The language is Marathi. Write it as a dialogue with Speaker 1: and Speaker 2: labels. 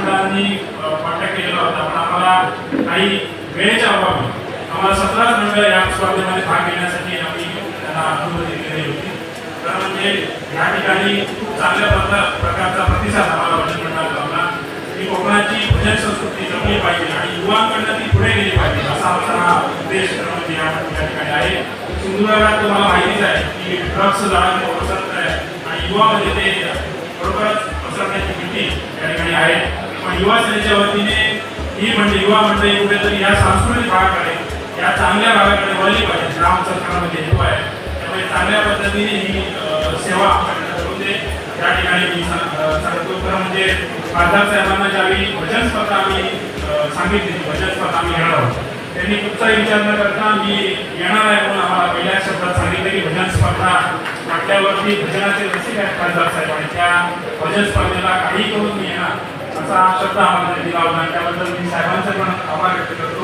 Speaker 1: मित्रांनी कॉन्टॅक्ट केलेला होता. पण आम्हाला काही वेळेच्या अभावी आम्हाला सतराच मंडळ या स्पर्धेमध्ये भाग घेण्यासाठी आम्ही त्यांना अनुमती दिलेली होती. तर म्हणजे या ठिकाणी खूप चांगल्या प्रकारचा प्रतिसाद आम्हाला भजन मंडळाला लावला की कोकणाची भजन संस्कृती जमली पाहिजे आणि युवांकडनं ती पुढे गेली पाहिजे असा आमचा हा उद्देश म्हणजे या ठिकाणी आहे. सिंधुदुर्गात तुम्हाला माहितीच आहे की ड्रग्स जाण्याचे पसरत आहे आणि युवामध्ये ते बरोबरच पसरण्याची भीती या ठिकाणी आहे. युवा सेनेच्या वतीने ही म्हणजे युवा मंडळी कुठेतरी या सांस्कृतिक भागाकडे या चांगल्या भागाकडे वळली पाहिजे. ग्राम सरकारमध्ये हेतू आहे. त्यामुळे चांगल्या पद्धतीने ही सेवा आमच्याकडे या ठिकाणी मी सांगतो. खरं म्हणजे खासदार साहेबांना ज्यावेळी भजन स्पर्धा आम्ही सांगितली भजन स्पर्धा आम्ही घेणार आहोत. त्यांनी कुठचा विचार न करता मी येणार आहे म्हणून आम्हाला पहिल्या शब्दात सांगितलं की भजन स्पर्धा म्हटल्यावरती भजनाचे रसिक आहेत खासदार साहेब आणि त्या भजन स्पर्धेला काही करून मी येणार. आम्हाला त्यांनी लावला त्याबद्दल मी साहेबांचे पण आभार व्यक्त करतो.